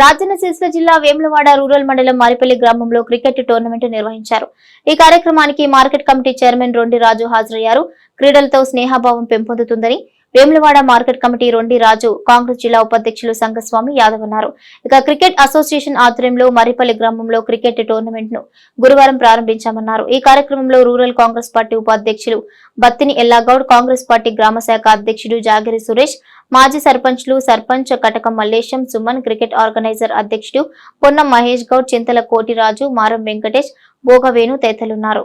రాజన్న సిరిసిల్ల జిల్లా వేములవాడ రూరల్ మండలం మారిపల్లి గ్రామంలో క్రికెట్ టోర్నమెంట్ నిర్వహించారు. ఈ కార్యక్రమానికి market committee chairman Rondi Raju హాజరయ్యారు. క్రీడలతో స్నేహభావం పెంపొందుతుందని వేములవాడ మార్కెట్ కమిటీ రొండి రాజు కాంగ్రెస్ జిల్లా ఉపాధ్యక్షులు సంగస్వామి యాదవ్ అన్నారు. ఇక క్రికెట్ అసోసియేషన్ ఆధ్వర్యంలో మరిపల్లి గ్రామంలో క్రికెట్ టోర్నమెంట్ను గురువారం ప్రారంభించామన్నారు. ఈ కార్యక్రమంలో రూరల్ కాంగ్రెస్ పార్టీ ఉపాధ్యక్షులు బత్తిని ఎల్లాగౌడ్ కాంగ్రెస్ పార్టీ గ్రామ శాఖ అధ్యక్షుడు జాగిరి సురేష్ మాజీ సర్పంచ్లు సర్పంచ్ కటకం మల్లేశం సుమన్ క్రికెట్ ఆర్గనైజర్ అధ్యక్షుడు పొన్నం మహేష్ గౌడ్ చింతల కోటిరాజు మారం వెంకటేష్ భోగవేణు తదితరులున్నారు.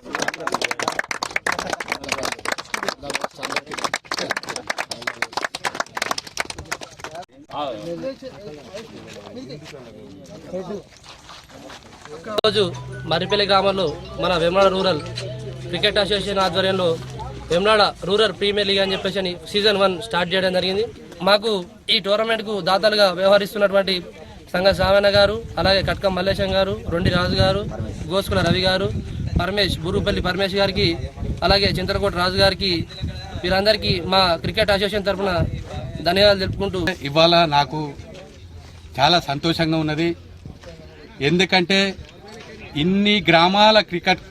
రోజు మరిపల్లి గ్రామంలో మన వేమనాడ రూరల్ క్రికెట్ అసోసియేషన్ ఆధ్వర్యంలో వేమనాడ రూరల్ ప్రీమియర్ లీగ్ అని చెప్పేసి అని సీజన్ వన్ స్టార్ట్ చేయడం జరిగింది. మాకు ఈ టోర్నమెంట్కు దాతలుగా వ్యవహరిస్తున్నటువంటి సంఘ సావన గారు అలాగే కట్కం మల్లేశం గారు రొండి రాజు గారు గోసుకుల రవి గారు పరమేష్ బురుపల్లి పరమేష్ గారికి అలాగే చింతలకోట రాజు గారికి వీరందరికీ మా క్రికెట్ అసోసియేషన్ తరఫున ధన్యవాదాలు తెలుపుకుంటూ ఇవాళ నాకు చాలా సంతోషంగా ఉన్నది. ఎందుకంటే ఇన్ని గ్రామాల క్రికెట్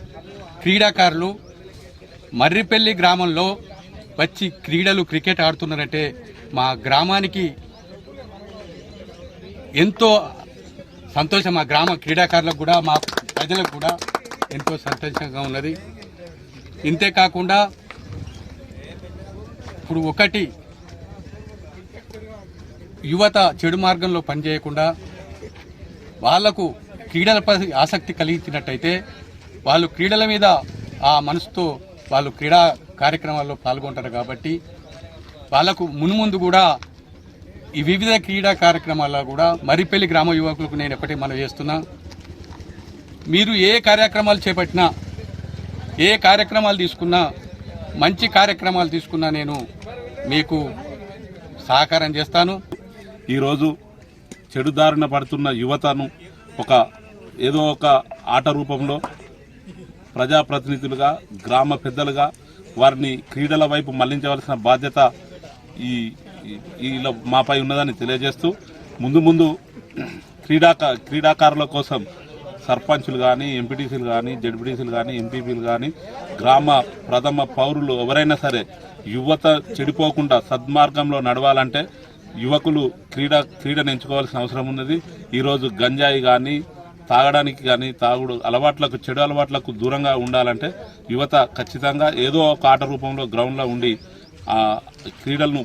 క్రీడాకారులు మర్రిపల్లి గ్రామంలో వచ్చి క్రీడలు క్రికెట్ ఆడుతున్నారంటే మా గ్రామానికి ఎంతో సంతోషం. మా గ్రామ క్రీడాకారులకు కూడా మా ప్రజలకు కూడా ఎంతో సంతోషంగా ఉన్నది. ఇంతే కాకుండా ఇప్పుడు ఒకటి యువత చెడు మార్గంలో పనిచేయకుండా వాళ్ళకు క్రీడలపై ఆసక్తి కలిగించినట్టయితే వాళ్ళు క్రీడల మీద ఆ మనసుతో వాళ్ళు క్రీడా కార్యక్రమాల్లో పాల్గొంటారు కాబట్టి వాళ్ళకు మున్ముందు కూడా ఈ వివిధ క్రీడా కార్యక్రమాల్లో కూడా మరిపల్లి గ్రామ యువకులకు నేను ఒకటి మనం చేస్తున్నా. మీరు ఏ కార్యక్రమాలు చేపట్టినా ఏ కార్యక్రమాలు తీసుకున్నా మంచి కార్యక్రమాలు తీసుకున్నా నేను మీకు సహకారం చేస్తాను. ఈరోజు చెడుదారిన పడుతున్న యువతను ఒక ఏదో ఒక ఆట రూపంలో ప్రజాప్రతినిధులుగా గ్రామ పెద్దలుగా వారిని క్రీడల వైపు మళ్ళించవలసిన బాధ్యత ఈ ఈ- ఈలో మాపై ఉన్నదని తెలియజేస్తూ ముందు ముందు క్రీడాక క్రీడాకారుల కోసం సర్పంచులు కానీ ఎంపీటీసీలు కానీ జడ్పీటీసీలు కానీ ఎంపీపీలు కానీ గ్రామ ప్రథమ పౌరులు ఎవరైనా సరే యువత చెడిపోకుండా సద్మార్గంలో నడవాలంటే యువకులు క్రీడ క్రీడను ఎంచుకోవాల్సిన అవసరం ఉన్నది. ఈరోజు గంజాయి కానీ తాగడానికి కానీ తాగుడు అలవాట్లకు చెడు అలవాట్లకు దూరంగా ఉండాలంటే యువత ఖచ్చితంగా ఏదో ఒక ఆట రూపంలో గ్రౌండ్లో ఉండి ఆ క్రీడలను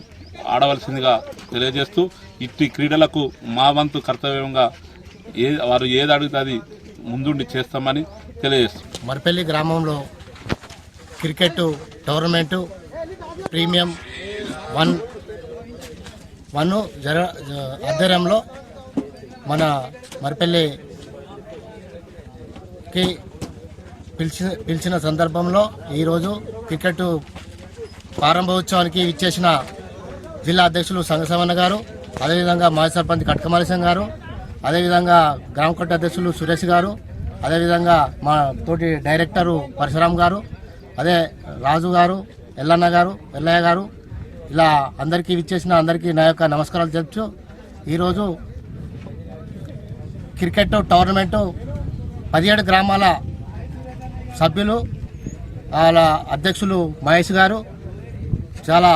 ఆడవలసిందిగా తెలియజేస్తూ ఇట్టి క్రీడలకు మా వంతు కర్తవ్యంగా ఏ వారు ఏది అడిగితే అది ముందుండి చేస్తామని తెలియజేస్తాం. మరిపల్లి గ్రామంలో cricket tournament premium one one జర ఆధ్వర్యంలో మన మరిపల్లికి పిలిచిన పిలిచిన సందర్భంలో ఈరోజు క్రికెట్ ప్రారంభోత్సవానికి ఇచ్చేసిన జిల్లా అధ్యక్షులు సంగసవన్న గారు అదేవిధంగా మాజీ సర్పంచ్ కట్కమలేశం గారు అదేవిధంగా గ్రామ కట్ట అధ్యక్షులు సురేష్ గారు అదేవిధంగా మా తోటి డైరెక్టరు పరశురామ్ గారు అదే రాజు గారు ఎల్లన్న గారు ఎల్లయ్య గారు ఇలా అందరికీ ఇచ్చేసిన అందరికీ నా యొక్క నమస్కారాలు తెలుపుతూ ఈరోజు క్రికెట్ టోర్నమెంటు పదిహేడు గ్రామాల సభ్యులు వాళ్ళ అధ్యక్షులు మహేష్ గారు చాలా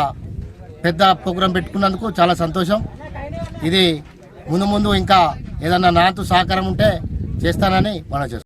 పెద్ద ప్రోగ్రాం పెట్టుకున్నందుకు చాలా సంతోషం. ఇది ముందు ముందు ఇంకా ఏదన్నా నాతో సహకారం ఉంటే చేస్తానని మనం చేస్తాం.